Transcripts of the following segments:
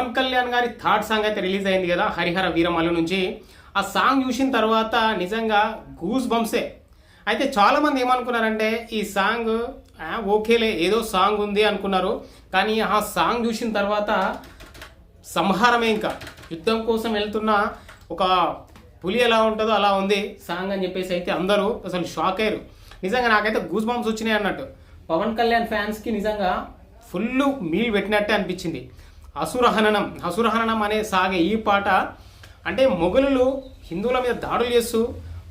పవన్ కళ్యాణ్ గారి third song అయితే release అయింది కదా హరిహర వీరమల్లు నుంచి. ఆ సాంగ్ చూసిన తర్వాత నిజంగా గూస్ బంప్సే. అయితే చాలామంది ఏమనుకున్నారంటే ఈ సాంగ్ ఓకేలే ఏదో సాంగ్ ఉంది అనుకున్నారు. కానీ ఆ సాంగ్ చూసిన తర్వాత సంహారమే ఇంకా. యుద్ధం కోసం వెళ్తున్న ఒక పులి ఎలా ఉంటుందో అలా ఉంది సాంగ్ అని చెప్పేసి అయితే అందరూ అసలు షాక్ అయ్యారు. నిజంగా నాకైతే గూస్ బంప్స్ వచ్చినాయి అన్నట్టు. పవన్ కళ్యాణ్ ఫ్యాన్స్కి నిజంగా ఫుల్ మీల్ పెట్టినట్టే అనిపించింది. అసురహననం అసురహననం అనే సాగే ఈ పాట అంటే మొఘలులు హిందువుల మీద దాడులు చేస్తూ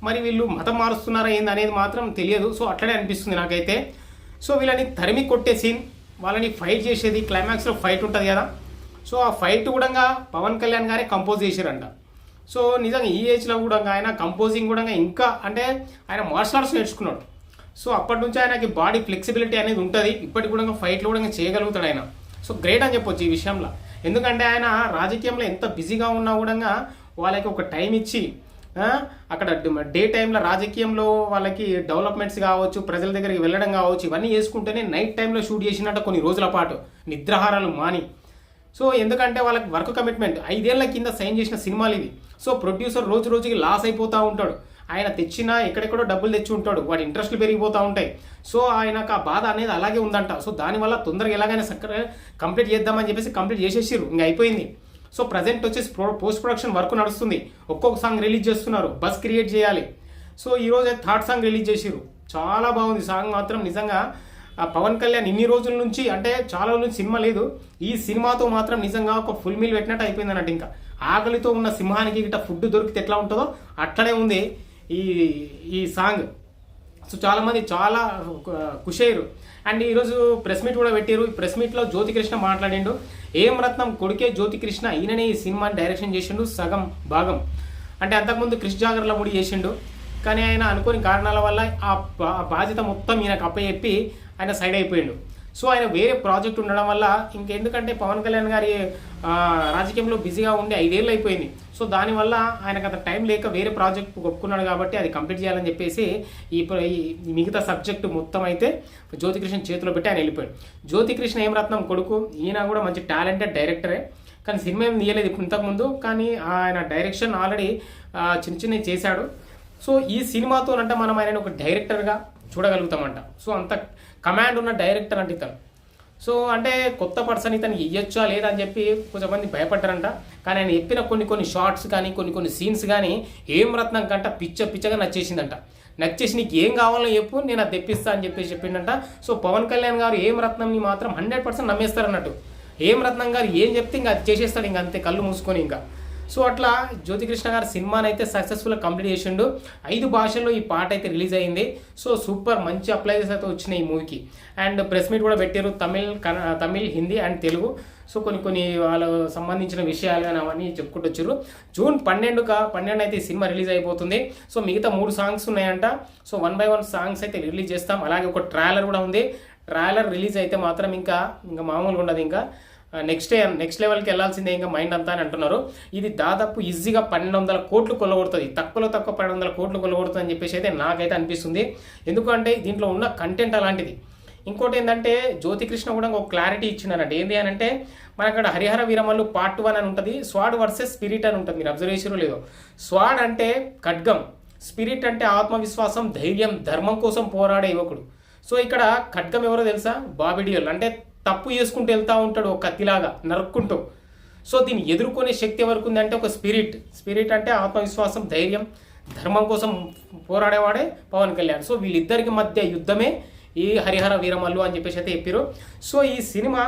మరి వీళ్ళు మతం మారుస్తున్నారా ఏంది అనేది మాత్రం తెలియదు. సో అట్లనే అనిపిస్తుంది నాకైతే. సో వీళ్ళని తరిమి కొట్టే సీన్ వాళ్ళని ఫైట్ చేసేది క్లైమాక్స్లో ఫైట్ ఉంటుంది కదా. సో ఆ ఫైట్ కూడా పవన్ కళ్యాణ్ గారే కంపోజ్ చేశారంట. సో నిజంగా ఈ ఏజ్లో కూడా ఆయన కంపోజింగ్ కూడా ఇంకా అంటే ఆయన మార్షల్ ఆర్ట్స్ నేర్చుకున్నాడు. సో అప్పటి నుంచి ఆయనకి బాడీ ఫ్లెక్సిబిలిటీ అనేది ఉంటుంది. ఇప్పటికి కూడా ఫైట్లు కూడా చేయగలుగుతాడు ఆయన. సో గ్రేట్ అని చెప్పొచ్చు ఈ విషయంలో. ఎందుకంటే ఆయన రాజకీయంలో ఎంత బిజీగా ఉన్నా కూడా వాళ్ళకి ఒక టైం ఇచ్చి అక్కడ డే టైంలో రాజకీయంలో వాళ్ళకి డెవలప్మెంట్స్ కావచ్చు ప్రజల దగ్గరికి వెళ్ళడం కావచ్చు ఇవన్నీ చేసుకుంటేనే నైట్ టైంలో షూట్ చేసినట్టు కొన్ని రోజుల పాటు నిద్రాహారాలు మాని. సో ఎందుకంటే వాళ్ళకి వర్క్ కమిట్మెంట్ ఐదేళ్ళ కింద సైన్ చేసిన సినిమాలు ఇవి. సో ప్రొడ్యూసర్ రోజు రోజుకి లాస్ అయిపోతూ ఉంటాడు. ఆయన తెచ్చినా ఎక్కడెక్కడో డబ్బులు తెచ్చి ఉంటాడు. వాడి ఇంట్రెస్ట్లు పెరిగిపోతూ ఉంటాయి. సో ఆయనకు ఆ బాధ అనేది అలాగే ఉందంట. సో దానివల్ల తొందరగా ఎలాగైనా సక్కగా కంప్లీట్ చేద్దామని చెప్పేసి కంప్లీట్ చేసేసారు ఇంకా అయిపోయింది. సో ప్రజెంట్ వచ్చేసి పోస్ట్ ప్రొడక్షన్ వర్క్ నడుస్తుంది. ఒక్కొక్క సాంగ్ రిలీజ్ చేస్తున్నారు. బస్ క్రియేట్ చేయాలి. సో ఈరోజు థర్డ్ సాంగ్ రిలీజ్ చేసిర్రు. చాలా బాగుంది. సాంగ్ మాత్రం నిజంగా ఆ పవన్ కళ్యాణ్ ఇన్ని రోజుల నుంచి అంటే చాలా రోజుల నుంచి సినిమా లేదు. ఈ సినిమాతో మాత్రం నిజంగా ఒక ఫుల్ మీల్ పెట్టినట్టు అయిపోయింది అన్నట్టు ఇంకా. ఆకలితో ఉన్న సింహానికి గిట్ట ఫుడ్ దొరికితే ఎట్లా ఉంటుందో అట్లనే ఉంది. ఈ ఈ సాంగ్. సో చాలామంది చాలా ఖుషి అయ్యారు అండ్ ఈరోజు ప్రెస్ మీట్ కూడా పెట్టారు. ఈ ప్రెస్ మీట్లో జ్యోతికృష్ణ మాట్లాడిండు. ఏం రత్నం కొడుకే జ్యోతికృష్ణ ఈయననే ఈ సినిమాని డైరెక్షన్ చేసిండు సగం భాగం. అంటే అంతకుముందు కృష్ణ జాగర్ల ముడి చేసిండు. కానీ ఆయన అనుకోని కారణాల వల్ల ఆ బా- ఆ బాధ్యత మొత్తం ఈయనకు అప్పచెప్పి ఆయన సైడ్ అయిపోయిండు. సో ఆయన వేరే ప్రాజెక్ట్ ఉండడం వల్ల ఇంకెందుకంటే పవన్ కళ్యాణ్ గారి రాజకీయంలో బిజీగా ఉండి ఐదేళ్ళు అయిపోయింది. సో దానివల్ల ఆయనకు అంత టైం లేక వేరే ప్రాజెక్ట్ ఒప్పుకున్నాడు కాబట్టి అది కంప్లీట్ చేయాలని చెప్పేసి ఈ మిగతా సబ్జెక్టు మొత్తం అయితే జ్యోతికృష్ణ చేతిలో పెట్టి ఆయన వెళ్ళిపోయాడు. జ్యోతికృష్ణ ఏమరత్నం కొడుకు ఈయన కూడా మంచి టాలెంటెడ్ డైరెక్టరే. కానీ సినిమా ఏం తీయలేదు ఇప్పుడు ఇంతకుముందు. కానీ ఆయన డైరెక్షన్ ఆల్రెడీ చిన్న చిన్నవి చేశాడు. సో ఈ సినిమాతో అంటే మనం ఆయన ఒక డైరెక్టర్గా చూడగలుగుతామంట. సో అంత కమాండ్ ఉన్న డైరెక్టర్ అంటే ఇతను. సో అంటే కొత్త పర్సన్ ఇతను ఇయ్యొచ్చా లేదా అని చెప్పి కొంతమంది భయపడ్డారంట. కానీ ఆయన చెప్పిన కొన్ని కొన్ని షార్ట్స్ కానీ కొన్ని కొన్ని సీన్స్ కానీ ఏం రత్నం కంట పిచ్చ పిచ్చగా నచ్చేసిందంట. నచ్చేసి నీకు ఏం కావాలో చెప్పు నేను అది తెప్పిస్తా అని చెప్పేసి చెప్పిండంట. సో పవన్ కళ్యాణ్ గారు ఏం రత్నంని మాత్రం హండ్రెడ్ పర్సెంట్ నమ్మేస్తారన్నట్టు. ఏం రత్నం గారు ఏం చెప్తే ఇంకా అది చేసేస్తాడు ఇంకా అంతే కళ్ళు మూసుకొని ఇంకా. సో అట్లా జ్యోతికృష్ణ గారి సినిమాని అయితే సక్సెస్ఫుల్గా కంప్లీట్ చేసిండు. ఐదు భాషల్లో ఈ పాట అయితే రిలీజ్ అయింది. సో సూపర్ మంచి అప్లైజెస్ అయితే వచ్చినాయి ఈ మూవీకి. అండ్ ప్రెస్ మీట్ కూడా పెట్టారు తమిళ్ తమిళ్ హిందీ అండ్ తెలుగు. సో కొన్ని కొన్ని వాళ్ళకు సంబంధించిన విషయాలు కానీ అవన్నీ చెప్పుకుంటూ వచ్చారు. జూన్ పన్నెండుక పన్నెండు అయితే ఈ సినిమా రిలీజ్ అయిపోతుంది. సో మిగతా మూడు సాంగ్స్ ఉన్నాయంట. So one by one songs అయితే రిలీజ్ చేస్తాం. అలాగే ఒక ట్రైలర్ కూడా ఉంది. ట్రైలర్ రిలీజ్ అయితే మాత్రం ఇంకా ఇంకా మామూలుగా ఉండదు ఇంకా. నెక్స్ట్ నెక్స్ట్ లెవెల్కి వెళ్ళాల్సిందే ఇంకా మైండ్ అంతా అని అంటున్నారు. ఇది దాదాపు ఈజీగా పన్నెండు వందల కోట్లు కొల్లగొడుతుంది. తక్కువలో తక్కువ పన్నెండు వందల కోట్లు కొల్లగొడుతుంది అని చెప్పేసి అయితే నాకైతే అనిపిస్తుంది. ఎందుకంటే దీంట్లో ఉన్న కంటెంట్ అలాంటిది. ఇంకోటి ఏంటంటే జ్యోతికృష్ణ కూడా ఒక క్లారిటీ ఇచ్చినారంట ఏంటి అని అంటే మన అక్కడ హరిహర వీరమల్లు పార్ట్ వన్ అని ఉంటుంది. స్వాడ్ వర్సెస్ స్పిరిట్ అని ఉంటుంది. మీరు అబ్జర్వ్ చేసారో లేదో. స్వాడ్ అంటే ఖడ్గం. స్పిరిట్ అంటే ఆత్మవిశ్వాసం ధైర్యం ధర్మం కోసం పోరాడే యువకుడు. సో ఇక్కడ ఖడ్గం ఎవరో తెలుసా? బాబిడియల్. అంటే తప్పు చేసుకుంటూ వెళ్తూ ఉంటాడు ఒక కత్తిలాగా నరుక్కుంటూ. సో దీన్ని ఎదుర్కొనే శక్తి ఎవరికి ఉందంటే అంటే ఒక స్పిరిట్. స్పిరిట్ అంటే ఆత్మవిశ్వాసం ధైర్యం ధర్మం కోసం పోరాడేవాడే పవన్ కళ్యాణ్. సో వీళ్ళిద్దరికి మధ్య యుద్ధమే ఈ హరిహర వీరమల్లు అని చెప్పేసి అయితే చెప్పారు సో ఈ సినిమా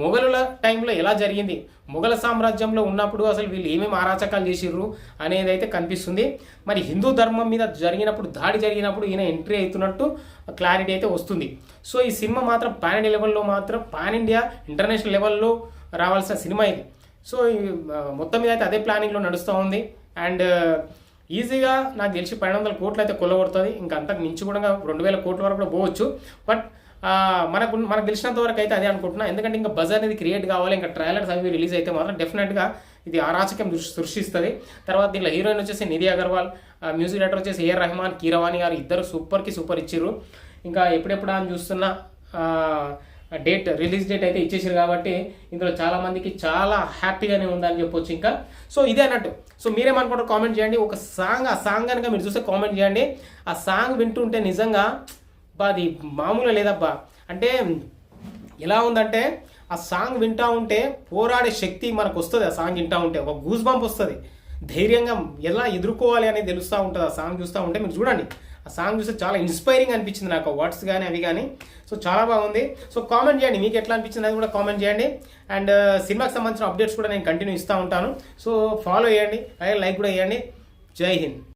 మొఘలుల టైంలో ఎలా జరిగింది? మొఘల సామ్రాజ్యంలో ఉన్నప్పుడు అసలు వీళ్ళు ఏమేమి ఆరాచకాలు చేసిర్రు అనేది అయితే కనిపిస్తుంది. మరి హిందూ ధర్మం మీద జరిగినప్పుడు దాడి జరిగినప్పుడు ఈయన ఎంట్రీ అవుతున్నట్టు క్లారిటీ అయితే వస్తుంది. సో ఈ సినిమా మాత్రం పాన్ ఇండియా లెవెల్లో మాత్రం పాన్ ఇండియా ఇంటర్నేషనల్ లెవెల్లో రావాల్సిన సినిమా ఇది. సో మొత్తం మీద అయితే అదే ప్లానింగ్లో నడుస్తూ ఉంది. అండ్ ఈజీగా నాకు తెలిసి పన్నెండు వందల కోట్లు అయితే కొల్లగొడుతుంది. ఇంకా అంతకు మించి కూడా రెండు వేల కోట్ల వరకు కూడా పోవచ్చు. బట్ మనకు మనకు తెలిసినంత వరకు అయితే అదే అనుకుంటున్నా. ఎందుకంటే ఇంకా బజ్ అనేది క్రియేట్ కావాలి ఇంకా ట్రైలర్స్ అవి రిలీజ్ అయితే మాత్రం డెఫినెట్గా ఇది అరాచకం సృష్టిస్తుంది. తర్వాత దీనిలో హీరోయిన్ వచ్చేసి నిధి అగర్వాల్ మ్యూజిక్ డైరెక్టర్ వచ్చేసి ఏఆర్ రెహమాన్ కీరవాణి గారు ఇద్దరు సూపర్కి సూపర్ ఇచ్చారు ఇంకా ఎప్పుడెప్పుడు అని చూస్తున్నా డేట్ రిలీజ్ డేట్ అయితే ఇచ్చేసారు కాబట్టి ఇందులో చాలా మందికి చాలా హ్యాపీగానే ఉందని చెప్పొచ్చు ఇంకా. సో ఇదే అన్నట్టు. సో మీరేమనుకుంటారు కామెంట్ చేయండి. ఒక సాంగ్ ఆ సాంగ్ కనుక మీరు చూస్తే కామెంట్ చేయండి. ఆ సాంగ్ వింటుంటే నిజంగా బా అది మామూలుగా లేదబ్బా. అంటే ఎలా ఉందంటే ఆ సాంగ్ వింటా ఉంటే పోరాడే శక్తి మనకు వస్తుంది ఆ సాంగ్ వింటా ఉంటే ఒక గూస్ బంప్ వస్తుంది. ధైర్యంగా ఎలా ఎదుర్కోవాలి అనేది తెలుస్తూ ఉంటుంది. ఆ సాంగ్ చూస్తూ ఉంటే మీరు చూడండి. ఆ సాంగ్ చూస్తే చాలా ఇన్స్పైరింగ్ అనిపించింది నాకు వర్డ్స్ కానీ అవి కానీ సో చాలా బాగుంది. సో కామెంట్ చేయండి మీకు ఎట్లా అనిపించింది అది కూడా కామెంట్ చేయండి. అండ్ సినిమాకి uh, సంబంధించిన అప్డేట్స్ కూడా నేను కంటిన్యూ ఇస్తూ ఉంటాను. సో ఫాలో చేయండి అలాగే లైక్ కూడా చేయండి. జై హింద్.